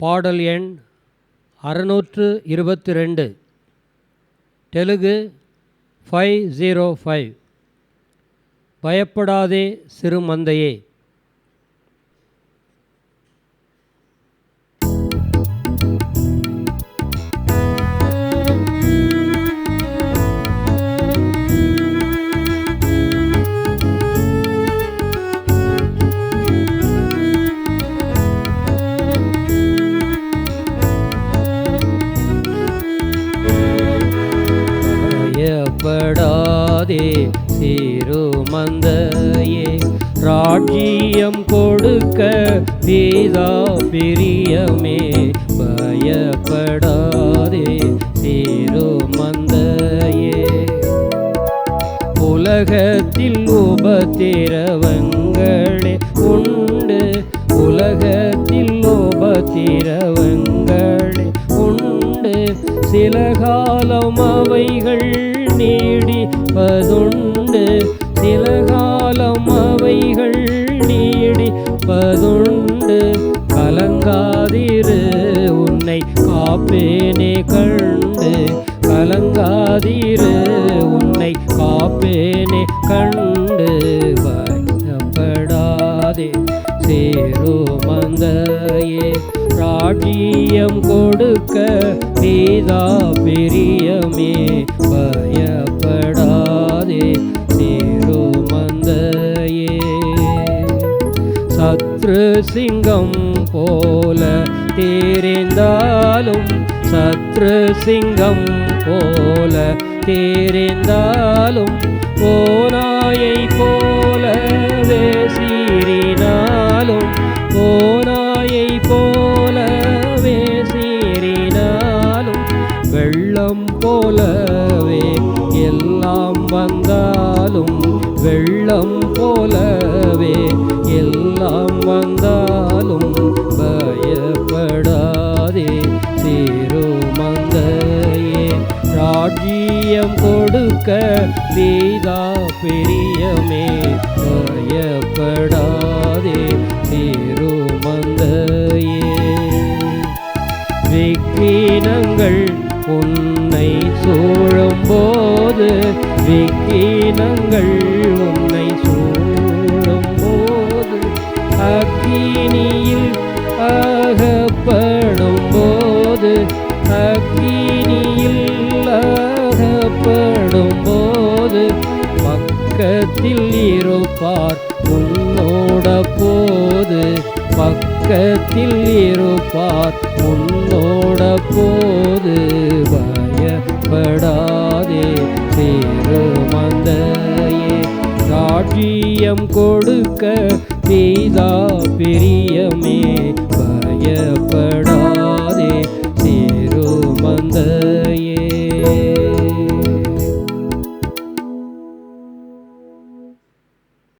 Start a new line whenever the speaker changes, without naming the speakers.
பாடல் எண் அறுநூற்று இருபத்தி ரெண்டு. தெலுங்கு ஃபைவ் ஜீரோ ஃபைவ் பயப்படாதே சிறு மந்தையே ராஜ்யம் கொடுக்க பீதா பிரியமே பயப்படாதே சிறுமந்தையே உலகத்தில் உபத்திரவன் சில காலம் அவைகள் நீடிப்பதுண்டு. சில காலம் அவைகள் நீடிப்பதுண்டு. கலங்காதிரு உன்னை காப்பேனே கண்டு. கலங்காதிரு உன்னை காப்பேனே கண்டு. பயப்படாதே சேரு மந்தையே ராஜ்யம் கொடுக்க நீதா பிரியமே பயப்படாதே சேரு மந்தையே சத்ரு சிங்கம் போல தேரிந்தாலும் சத்ரு சிங்கம் போல தேரிந்தாலும் போனாயை போல வெள்ளம் போலவே எல்லாம் வந்தாலும் வெள்ளம் போலவே எல்லாம் வந்தாலும் பயப்படாதே. சிறு மந்தையே ராஜ்யம் கொடுக்க பீதா பெரியமே பயப்படாதே. சிறு மந்தையே விக்கீனங்கள் உன்னை சூழும் போது விக்கீனங்கள் உன்னை சூழும் போது அக்கினியில் அகப்படும் போது அக்கினியில் அகப்படும் போது பக்கத்தில் இருப்பார் உன்னோட போது பக்கத்தில் இருப்பார் உன்னோட போது. மந்தையே கொடுக்க